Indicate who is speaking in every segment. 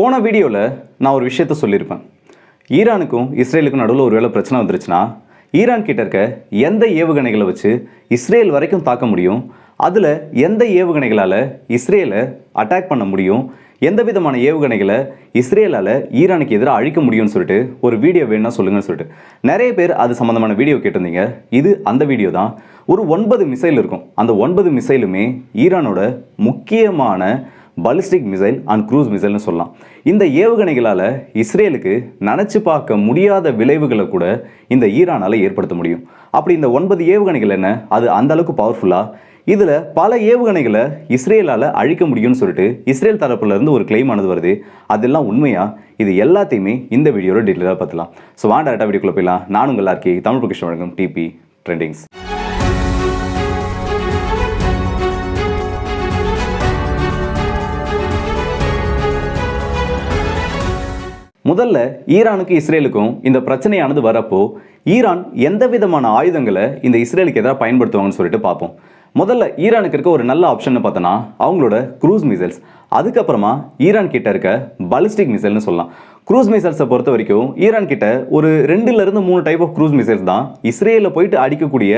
Speaker 1: போன வீடியோவில் நான் ஒரு விஷயத்த சொல்லியிருப்பேன் ஈரானுக்கும் இஸ்ரேலுக்கும் நடுவில் ஒரு வேளை பிரச்சனை வந்துருச்சுன்னா ஈரான் கிட்ட இருக்க எந்த ஏவுகணைகளை வச்சு இஸ்ரேல் வரைக்கும் தாக்க முடியும்? அதில் எந்த ஏவுகணைகளால் இஸ்ரேலை அட்டாக் பண்ண முடியும்? எந்த விதமான ஏவுகணைகளை இஸ்ரேலால் ஈரானுக்கு எதிராக அழிக்க முடியும்னு சொல்லிட்டு ஒரு வீடியோ வேணும்னா சொல்லுங்கன்னு சொல்லிட்டு. நிறைய பேர் அது சம்மந்தமான வீடியோ கேட்டிருந்தீங்க. இது அந்த வீடியோ தான். ஒரு ஒன்பது மிசைல் இருக்கும். அந்த ஒன்பது மிசைலுமே ஈரானோட முக்கியமான பாலிஸ்டிக் மிசைல் அண்ட் க்ரூஸ் மிசைல்னு சொல்லலாம். இந்த ஏவுகணைகளால் இஸ்ரேலுக்கு நினச்சி பார்க்க முடியாத விளைவுகளை கூட இந்த ஈரானால் ஏற்படுத்த முடியும். அப்படி இந்த ஒன்பது ஏவுகணைகள் என்ன? அது அந்த அளவுக்கு பவர்ஃபுல்லாக இதில் பல ஏவுகணைகளை இஸ்ரேலால் அழிக்க முடியும்னு சொல்லிட்டு இஸ்ரேல் தரப்புலேருந்து ஒரு கிளைம் ஆனது வருது. அதெல்லாம் உண்மையா? இது எல்லாத்தையுமே இந்த வீடியோவில் டீட்டெயிலாக பார்த்துலாம் ஸோ வாங்க வீடியோக்குள்ளே வீடியோக்குள்ள போயிடலாம். நான் உங்கள் ஆர்கே தமிழ் பொக்கிஷன் வழங்கும் டிபி ட்ரெண்டிங்ஸ் முதல்ல ஈரானுக்கும் இஸ்ரேலுக்கும் இந்த பிரச்சனையானது வரப்போ ஈரான் எந்த விதமான ஆயுதங்களை இந்த இஸ்ரேலுக்கு எதிராக பயன்படுத்துவாங்கன்னு சொல்லிட்டு பார்ப்போம். முதல்ல ஈரானுக்கு இருக்க ஒரு நல்ல ஆப்ஷன் பார்த்தோன்னா அவங்களோட க்ரூஸ் மிசைல்ஸ் அதுக்கப்புறமா ஈரான் கிட்ட இருக்க பாலிஸ்டிக் மிசைல்னு சொல்லலாம். க்ரூஸ் மிசைல்ஸை பொறுத்த வரைக்கும் ஈரான் கிட்ட ஒரு ரெண்டுலேருந்து மூணு டைப் ஆஃப் க்ரூஸ் மிசைல்ஸ் தான் இஸ்ரேலில் போயிட்டு அடிக்கக்கூடிய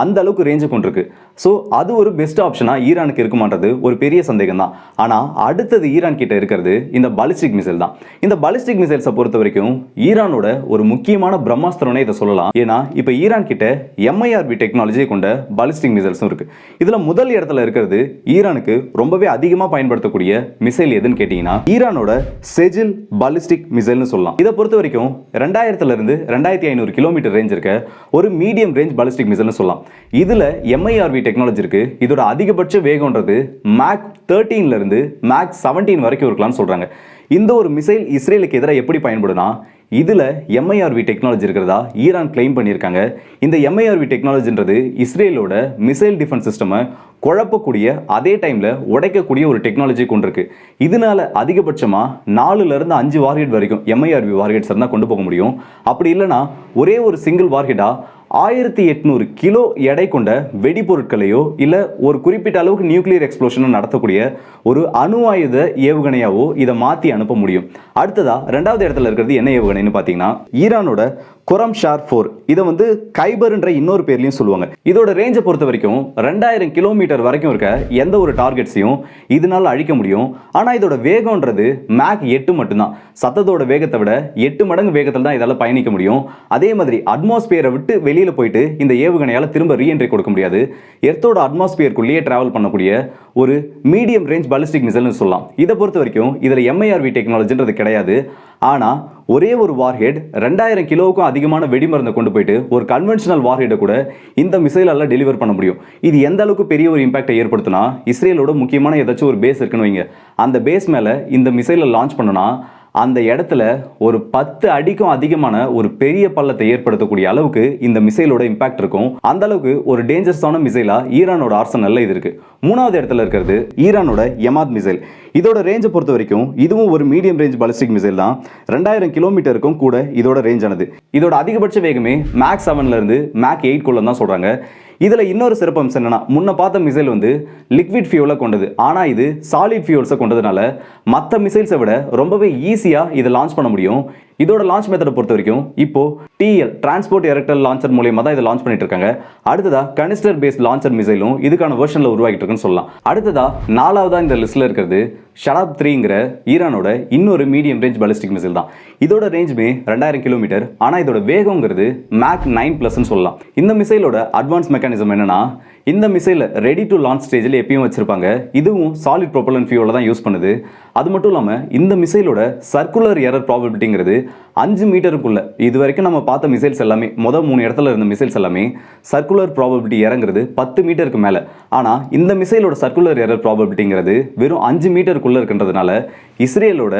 Speaker 1: அந்த அளவுக்கு ரேஞ்சு கொண்டிருக்கு. ஸோ அது ஒரு பெஸ்ட் ஆப்ஷனாக ஈரானுக்கு இருக்குமான்றது ஒரு பெரிய சந்தேகம் தான் ஆனால் அடுத்தது ஈரான் கிட்ட இருக்கிறது இந்த பாலிஸ்டிக் மிசைல் தான். இந்த பாலிஸ்டிக் மிசைல்ஸை பொறுத்த வரைக்கும் ஈரானோட ஒரு முக்கியமான பிரம்மாஸ்திரம்னே இதை சொல்லலாம். ஏன்னா இப்போ ஈரான் கிட்ட எம்ஐஆர்பி டெக்னாலஜியை கொண்ட பாலிஸ்டிக் மிசைல்ஸும் இருக்கு. இதில் முதல் இடத்துல இருக்கிறது ஈரானுக்கு ரொம்பவே அதிகமாக பயன்படுத்தக்கூடிய மிசைல் எதுன்னு கேட்டிங்கன்னா ஈரானோட செஜில் பாலிஸ்டிக் மிசைல்னு சொல்லலாம். இதை பொறுத்த வரைக்கும் ரெண்டாயிரத்துல இருந்து ரெண்டாயிரத்தி ஐநூறு கிலோமீட்டர் ரேஞ்ச் இருக்க ஒரு மீடியம் ரேஞ்ச் பாலிஸ்டிக் மிசைல்னு சொல்லலாம். இதில் எம்ஐஆர்வி டெக்னாலஜி இருக்குது இதோட அதிகபட்ச வேகம்ன்றது மேக் தேர்ட்டீன்ல இருந்து மேக் செவன்டீன் வரைக்கும் இருக்கலாம்னு சொல்கிறாங்க இந்த ஒரு மிசைல் இஸ்ரேலுக்கு எதிராக எப்படி பயன்படுனா இதில் எம்ஐஆர்வி டெக்னாலஜி இருக்கிறதா ஈரான் கிளைம் பண்ணியிருக்காங்க. இந்த எம்ஐஆர்வி டெக்னாலஜின்றது இஸ்ரேலோட மிசைல் டிஃபென்ஸ் சிஸ்டமை குழப்பக்கூடிய அதே டைமில் உடைக்கக்கூடிய ஒரு டெக்னாலஜி கொண்டிருக்கு இதனால அதிகபட்சமாக நாலுலேருந்து அஞ்சு வார்ஹெட் வரைக்கும் எம்ஐஆர்வி வார்ஹெட்ஸ் இருந்தால் கொண்டு போக முடியும். அப்படி இல்லைன்னா ஒரே ஒரு சிங்கிள் வார்ஹெட்டாக ஆயிரத்தி எட்நூறு கிலோ எடை கொண்ட வெடிபொருட்களையோ இல்லை ஒரு குறிப்பிட்ட அளவுக்கு நியூக்ளியர் எக்ஸ்ப்ளோஷனை நடத்தக்கூடிய ஒரு அணு ஆயுத ஏவுகணையாவோ இதை மாற்றி அனுப்ப முடியும். அடுத்ததாக ரெண்டாவது இடத்துல இருக்கிறது என்ன ஏவுகணைன்னு பார்த்தீங்கன்னா ஈரானோட குரம் ஷார் ஃபோர். இதை வந்து கைபர்ன்ற இன்னொரு பேர்லையும் சொல்லுவாங்க. இதோட ரேஞ்சை பொறுத்த வரைக்கும் ரெண்டாயிரம் கிலோமீட்டர் வரைக்கும் இருக்க எந்த ஒரு டார்கெட்ஸையும் இதனால் அழிக்க முடியும். ஆனால் இதோட வேகம்ன்றது மேக் எட்டு மட்டும்தான். சத்தத்தோட வேகத்தை விட எட்டு மடங்கு வேகத்தில் தான் இதால் பயணிக்க முடியும். அதே மாதிரி அட்மாஸ்பியரை விட்டு வெளியில் போயிட்டு இந்த ஏவுகணையால் திரும்ப ரீஎன்ட்ரி கொடுக்க முடியாது. எர்த்தோட அட்மாஸ்பியருக்குள்ளேயே ட்ராவல் பண்ணக்கூடிய ஒரு மீடியம் ரேஞ்ச் பாலிஸ்டிக் மிசைல்னு சொல்லலாம். இதை பொறுத்த வரைக்கும் இதில் எம்ஐஆர்வி டெக்னாலஜின்றது கிடையாது. ஆனால் ஒரே ஒரு வார்ஹெட் ரெண்டாயிரம் கிலோவுக்கும் அதிகமான வெடிமருந்தை கொண்டு போயிட்டு ஒரு கன்வென்ஷனல் வார்ஹெட்டை கூட இந்த மிசைலால் டெலிவர் பண்ண முடியும். இது எந்த அளவுக்கு பெரிய ஒரு இம்பாக்டை ஏற்படுத்தினா இஸ்ரேலோட முக்கியமான ஏதாச்சும் ஒரு பேஸ் இருக்குன்னு வைங்க. அந்த பேஸ் மேலே இந்த மிசைலை லான்ச் பண்ணனா அந்த இடத்துல ஒரு பத்து அடிக்கும் அதிகமான ஒரு பெரிய பள்ளத்தை ஏற்படுத்தக்கூடிய அளவுக்கு இந்த மிசைலோட இம்பாக்ட் இருக்கும். அந்த அளவுக்கு ஒரு டேஞ்சரஸான மிசைலா ஈரானோட ஆர்சனல்ல இது இருக்கு. மூணாவது இடத்துல இருக்கிறது ஈரானோட எமாத் மிசைல் இதோட ரேஞ்சை பொறுத்த வரைக்கும் இதுவும் ஒரு மீடியம் ரேஞ்ச் பாலிஸ்டிக் மிசைல் தான். ரெண்டாயிரம் கிலோமீட்டருக்கும் கூட இதோட ரேஞ்ச் ஆனது. இதோட அதிகபட்ச வேகமே மேக் செவன்ல இருந்து மேக் எயிட் குள்ள தான் சொல்றாங்க. இதில் இன்னொரு சிறப்பம்சம் என்னன்னா முன்ன பார்த்த மிசைல் வந்து லிக்விட் ஃபியூலை கொண்டது. ஆனால் இது சாலிட் ஃபியூல்ஸை கொண்டதுனால மற்ற மிசைல்ஸை விட ரொம்பவே ஈஸியாக இதை லான்ச் பண்ண முடியும். இதோட லான்ச் மெத்தடை பொறுத்த வரைக்கும் இப்போ டிஎல் டிரான்ஸ்போர்ட் எரக்டல் லான்ச்சர் மூலியமா தான் இதை லான்ச் பண்ணிட்டு இருக்காங்க அடுத்ததா கனிஸ்டர் பேஸ்ட் லான்ச்சர் மிசைலும் இதுக்கான வெர்ஷனில் உருவாக்கிட்டு இருக்குன்னு சொல்லலாம். அடுத்ததா நாலாவதா இந்த லிஸ்ட்ல இருக்கிறது ஷடாப் த்ரீங்கிற ஈரானோட இன்னொரு மீடியம் ரேஞ்ச் பாலிஸ்டிக் மிசைல் தான். இதோட ரேஞ்சுமே ரெண்டாயிரம் கிலோமீட்டர் ஆனால் இதோட வேகங்கிறது மேக் நைன் ப்ளஸ்ன்னு சொல்லலாம். இந்த மிசைலோட அட்வான்ஸ் மெக்கானிசம் என்னன்னா இந்த மிசைலை ரெடி டு லான்ச் ஸ்டேஜில் எப்பயும் வச்சிருப்பாங்க. இதுவும் சாலிட் ப்ரொப்பலன் ஃபியூவில் தான் யூஸ் பண்ணுது. அது மட்டும் இல்லாமல் இந்த மிசைலோட சர்க்குலர் எரர் ப்ராபபிலிட்டிங்கிறது அஞ்சு மீட்டருக்குள்ளே இது வரைக்கும் நம்ம பார்த்த மிசைல்ஸ் எல்லாமே மொதல் மூணு இடத்துல இருந்த மிசைல்ஸ் எல்லாமே சர்க்குலர் ப்ராபபிலிட்டி இறங்குறது பத்து மீட்டருக்கு மேலே. ஆனால் இந்த மிசைலோட சர்க்குலர் எரர் ப்ராபபிலிட்டிங்கிறது வெறும் அஞ்சு மீட்டருக்குள்ளே இருக்கின்றதுனால இஸ்ரேலோட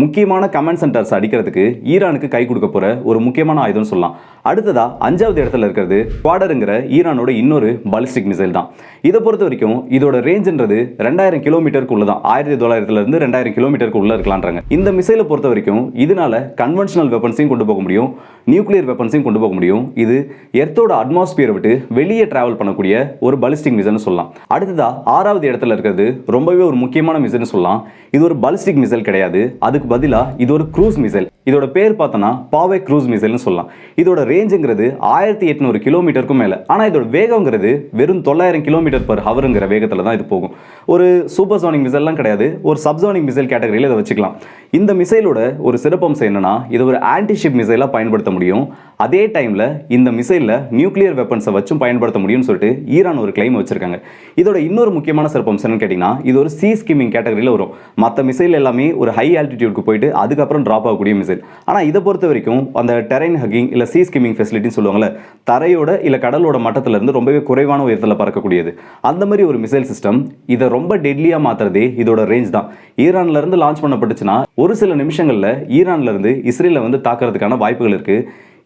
Speaker 1: முக்கியமான கமாண்ட் சென்டர்ஸ் அடிக்கிறதுக்கு ஈரானுக்கு கை கொடுக்க போகிற ஒரு முக்கியமான ஆயுதம்னு சொல்லலாம். அடுத்ததா அஞ்சாவது இடத்துல இருக்கிறது குவாடருங்கிற ஈரானோட இன்னொரு பாலிஸ்டிக் மிசைல் தான். இதை பொறுத்த வரைக்கும் இதோட ரேஞ்சுன்றது ரெண்டாயிரம் கிலோமீட்டருக்கு தான் ஆயிரத்தி தொள்ளாயிரத்துல இருந்து ரெண்டாயிரம் கிலோமீட்டருக்கு உள்ள இருக்கலான்றாங்க இந்த மிசைலை பொறுத்த வரைக்கும் இதனால கன்வென்ஷனல் வெப்பன்ஸையும் கொண்டு போக முடியும். நியூக்ளியர் வெப்பன்ஸையும் கொண்டு போக முடியும். இது எர்த்தோட அட்மாஸ்பியரை விட்டு வெளியே டிராவல் பண்ணக்கூடிய ஒரு பலிஸ்டிக் மிசைல்னு சொல்லலாம். அடுத்ததா ஆறாவது இடத்துல இருக்கிறது ரொம்பவே ஒரு முக்கியமான மிசைல்னு சொல்லலாம். இது ஒரு பலிஸ்டிக் மிசைல் கிடையாது. அதுக்கு பதிலாக இது ஒரு க்ரூஸ் மிசைல் இதோட பேர் பார்த்தோன்னா பாவே க்ரூஸ் மிசைல்னு சொல்லலாம். இதோட ரே ரேஞ்சுங்கிறது ஆயிரத்தி எட்நூறு கிலோமீட்டருக்கும் மேலே. ஆனால் இதோட வேகங்கிறது வெறும் தொள்ளாயிரம் கிலோமீட்டர் பர் ஹவருங்கிற வேகத்தில் தான் இது போகும். ஒரு சூப்பர் சோனிக் மிசைல்லாம் கிடையாது. ஒரு சப்சோனிக் மிசைல் கேட்டகரியில் இதை வச்சுக்கலாம். இந்த மிசைலோட ஒரு சிறப்பம்சம் என்னென்னா இது ஒரு ஆன்டிஷிப் மிசைலாக பயன்படுத்த முடியும். அதே டைமில் இந்த மிசைலில் நியூக்ளியர் வெப்பன்ஸை வச்சும் பயன்படுத்த முடியும்னு சொல்லிட்டு ஈரான் ஒரு கிளைம் வச்சிருக்காங்க. இதோட இன்னொரு முக்கியமான சிறப்பம்சம் என்னன்னு கேட்டிங்கன்னா இது ஒரு சி ஸ்கிமிங் கேட்டகரியில் வரும். மற்ற மிசைல் எல்லாமே ஒரு ஹை ஆல்டிடியூட்க்கு போயிட்டு அதுக்கப்புறம் ட்ராப் ஆகக்கூடிய மிசைல் ஆனால் இதை பொறுத்த வரைக்கும் அந்த டெரைன் ஹக்கிங் இல்லை சி ஸ்கிமிங் ஃபெசிலிட்டின்னு சொல்லுவாங்கல்ல தரையோட இல்லை கடலோட மட்டத்துல இருந்து ரொம்பவே குறைவான உயரத்தில் பறக்கக்கூடியது. அந்த மாதிரி ஒரு மிசைல் சிஸ்டம் இதை ரொம்ப டெட்லியாக மாற்றுறதே இதோட ரேஞ்ச் தான். ஈரான்லேருந்து லான்ச் பண்ணப்பட்டுச்சுன்னா ஒரு சில நிமிஷங்களில் ஈரான்லேருந்து இஸ்ரேலில் இஸ்ரேலை வந்து தாக்குறதுக்கான வாய்ப்புகள் இருக்குது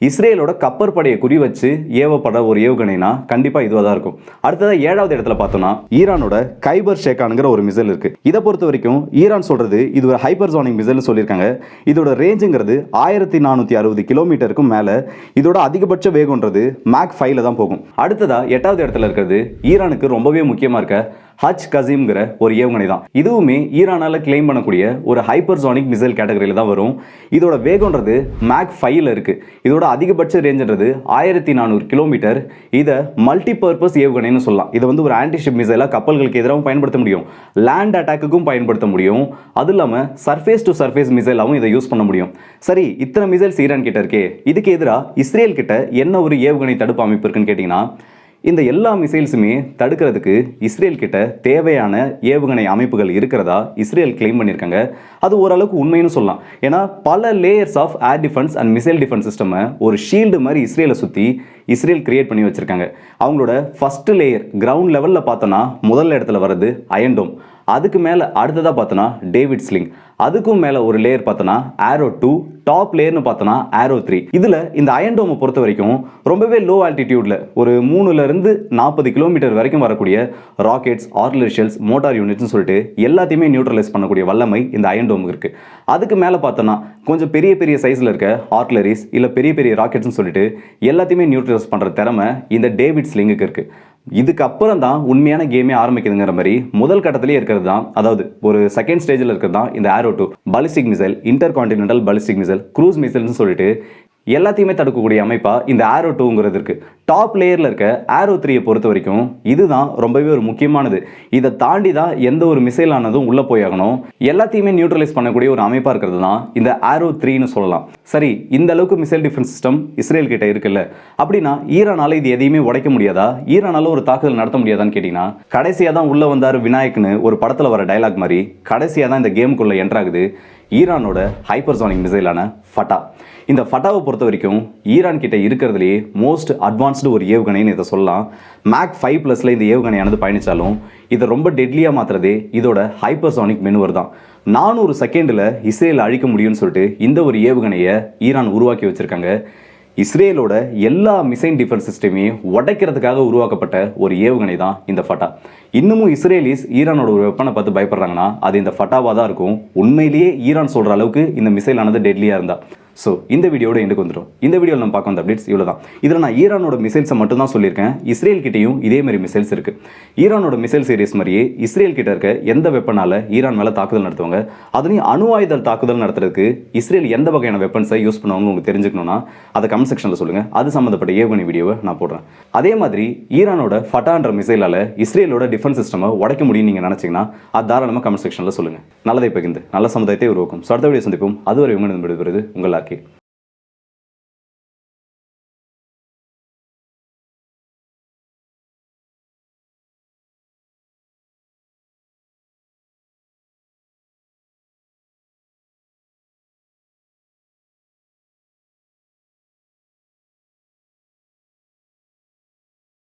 Speaker 1: இஸ்ரேலோட கப்பற்படையை குறி வச்சு ஏவப்பட ஒரு ஏவுகணைனா கண்டிப்பாக இதுவாக தான் இருக்கும். அடுத்ததாக ஏழாவது இடத்துல பார்த்தோம்னா ஈரானோட கைபர் ஷேக்கானுங்கிற ஒரு மிசைல் இருக்கு. இதை பொறுத்த வரைக்கும் ஈரான் சொல்றது இது ஒரு ஹைப்பர்சானிக் மிசைல்னு சொல்லியிருக்காங்க. இதோட ரேஞ்சுங்கிறது ஆயிரத்தி நானூற்றி அறுபது கிலோமீட்டருக்கும் மேலே. இதோட அதிகபட்ச வேகம்ன்றது மேக் ஃபைவ்ல தான் போகும். அடுத்ததா எட்டாவது இடத்துல இருக்கிறது ஈரானுக்கு ரொம்பவே முக்கியமாக இருக்க ஹஜ் கசீம்ங்கிற ஒரு ஏவுகணை தான். இதுவுமே ஈரானால கிளைம் பண்ணக்கூடிய ஒரு ஹைப்பர்சானிக் மிசைல் கேட்டகரியில் தான் வரும். இதோட வேகம்ன்றது மேக் ஃபைவ்ல இருக்கு. இதோட அதிகபட்ச ரேஞ்சுன்றது ஆயிரத்தி நானூறு கிலோமீட்டர் இதை மல்டி பர்பஸ் ஏவுகணைன்னு சொல்லலாம். இதை வந்து ஒரு ஆன்டிஷிப் மிசைலாக கப்பல்களுக்கு எதிராகவும் பயன்படுத்த முடியும். லேண்ட் அட்டாக்குக்கும் பயன்படுத்த முடியும். அது இல்லாமல் சர்ஃபேஸ் டு சர்ஃபேஸ் மிசைலாகவும் இதை யூஸ் பண்ண முடியும். சரி இத்தனை மிசைல்ஸ் ஈரான் கிட்ட இருக்கே. இதுக்கு எதிராக இஸ்ரேல் கிட்ட என்ன ஒரு ஏவுகணை தடுப்பு அமைப்பு இருக்குன்னு கேட்டிங்கன்னா இந்த எல்லா மிசைல்ஸுமே தடுக்கிறதுக்கு இஸ்ரேல் கிட்ட தேவையான ஏவுகணை அமைப்புகள் இருக்கிறதா இஸ்ரேல் கிளைம் பண்ணியிருக்காங்க. அது ஓரளவுக்கு உண்மைன்னு சொல்லலாம். ஏன்னா பல layers of air defence and missile defence சிஸ்டமை ஒரு ஷீல்டு மாதிரி இஸ்ரேலை சுற்றி இஸ்ரேல் கிரியேட் பண்ணி வச்சுருக்காங்க. அவங்களோட ஃபஸ்ட்டு லேயர் கிரவுண்ட் லெவலில் பார்த்தோன்னா முதல் இடத்துல வர்றது அயன்டோம் அதுக்கு மேலே அடுத்ததாக பார்த்தோன்னா டேவிட் ஸ்லிங் அதுக்கும் மேலே ஒரு லேயர் பார்த்தோன்னா ஆரோ டூ டாப் லேயர்னு பார்த்தோன்னா ஆரோ த்ரீ இதில் இந்த அயன்டோமை பொறுத்த வரைக்கும் ரொம்பவே லோ ஆல்டிடியூடில் ஒரு மூணுலேருந்து நாற்பது கிலோமீட்டர் வரைக்கும் வரக்கூடிய ராக்கெட்ஸ் ஆர்லரிஷியல்ஸ் மோட்டார் யூனிட்ஸ்னு சொல்லிட்டு எல்லாத்தையுமே நியூட்ரலைஸ் பண்ணக்கூடிய வல்லமை இந்த அயன்டோமுக்கு இருக்குது அதுக்கு மேலே பார்த்தோன்னா கொஞ்சம் பெரிய பெரிய சைஸில் இருக்க ஆர்ட்லரிஸ் இல்லை பெரிய பெரிய ராக்கெட்ஸ்னு சொல்லிட்டு எல்லாத்தையுமே நியூட்ரலைஸ் பண்ணுற திறமை இந்த டேவிட் ஸ்லிங்குக்கு இருக்குது இதுக்கப்புறம் தான் உண்மையான கேமே ஆரம்பிக்குதுங்கிற மாதிரி முதல் கட்டத்திலே இருக்கிறது தான் அதாவது ஒரு செகண்ட் ஸ்டேஜில் இருக்கிறது தான் இந்த Arrow two ballistic missile intercontinental ballistic missile cruise மிசைல்னு சொல்லிட்டு எல்லாத்தையுமே தடுக்கக்கூடிய அமைப்பாக இந்த ஆரோ டூங்கிறது இருக்குது டாப் லேயரில் இருக்க ஆரோ த்ரீயை பொறுத்த வரைக்கும் இதுதான் ரொம்பவே ஒரு முக்கியமானது. இதை தாண்டி தான் எந்த ஒரு மிசைல் ஆனதும் உள்ளே போயாகணும் எல்லாத்தையுமே நியூட்ரலைஸ் பண்ணக்கூடிய ஒரு அமைப்பாக இருக்கிறது தான் இந்த ஆரோ த்ரீன்னு சொல்லலாம். சரி இந்த அளவுக்கு மிசைல் டிஃபென்ஸ் சிஸ்டம் இஸ்ரேல் கிட்ட இருக்குல்ல. அப்படின்னா ஈரானால இது எதையுமே உடைக்க முடியாதா? ஈரானால் ஒரு தாக்குதல் நடத்த முடியாதான்னு கேட்டிங்கன்னா கடைசியாக தான் உள்ளே வந்தார் விநாயக்னு ஒரு படத்தில் வர டைலாக் மாதிரி கடைசியாக தான் இந்த கேமுக்குள்ளே என்ட்ராகுது ஈரானோட ஹைப்பர்சானிக் மிசைலான ஃபட்டா. இந்த ஃபட்டாவை பொறுத்த வரைக்கும் ஈரான் கிட்ட இருக்கிறதுலே மோஸ்ட் அட்வான்ஸ்டு ஒரு ஏவுகணைன்னு இதை சொல்லலாம். மேக் ஃபைவ் ப்ளஸில் இந்த ஏவுகணையானது பயணித்தாலும் இதை ரொம்ப டெட்லியாக மாற்றுறதே இதோட ஹைப்பர்சானிக் மெனுவர் தான். நானூறு செகண்டில் இஸ்ரேல் அழிக்க முடியும்னு சொல்லிட்டு இந்த ஒரு ஏவுகணையை ஈரான் உருவாக்கி வச்சுருக்காங்க. இஸ்ரேலோட எல்லா மிசைல் டிஃபென்ஸ் சிஸ்டமையும் உடைக்கிறதுக்காக உருவாக்கப்பட்ட ஒரு ஏவுகணை தான் இந்த ஃபட்டா. இன்னமும் இஸ்ரேலிஸ் ஈரானோட ஒரு வெப்பனை பார்த்து பயப்படுறாங்கன்னா அது இந்த ஃபட்டாவாக தான் இருக்கும். உண்மையிலேயே ஈரான் சொல்கிற அளவுக்கு இந்த மிசைல் ஆனது டெட்லியாக இருந்தால் ஸோ இந்த வீடியோட எண்டுக்கு வந்துடும் இந்த வீடியோவில் நம்ம பார்க்க வந்த அப்டேட்ஸ் இவ்வளோ தான் இதில் நான் ஈரானோட மிசைல்ஸை மட்டும் தான் சொல்லியிருக்கேன். இஸ்ரேல் கிட்டேயும் இதேமாரி மிசைல்ஸ் இருக்குது ஈரானோட மிசைல் சீரிஸ் மாதிரியே இஸ்ரேல் கிட்ட இருக்க எந்த வெப்பனால ஈரான் மேலே தாக்குதல் நடத்துவாங்க அதுலேயும் அணு ஆயுதல் தாக்குதல் நடத்துறதுக்கு இஸ்ரேல் எந்த வகையான வெப்பன்ஸை யூஸ் பண்ணுவாங்க உங்களுக்கு தெரிஞ்சுக்கணும்னா அதை கமெண்ட் செக்ஷனில் சொல்லுங்கள் அது சம்மந்தப்பட்ட ஏவுகணை வீடியோவை நான் போடுறேன். அதே மாதிரி ஈரானோட ஃபட்டான்ற மிசைலால் இஸ்ரேலோட டிஃபென்ஸ் சிஸ்டமை உடைக்க முடியும்னு நீங்கள் நினச்சிங்கன்னா அது தாராளமாக கமெண்ட் செக்ஷனில் சொல்லுங்கள் நல்லதை பகிர்ந்து நல்ல சமுதாயத்தை உருவாக்கும். ஸோ அடுத்த வீடியோ சந்திப்போம். அதுவரை உங்கள் விடுபடுவது உங்கள் ஆர்கே